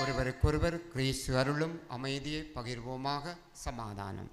ஒருவருக்கொருவர் கிறிஸ்து அருளும் அமைதியை பகிர்வோமாக சமாதானம்.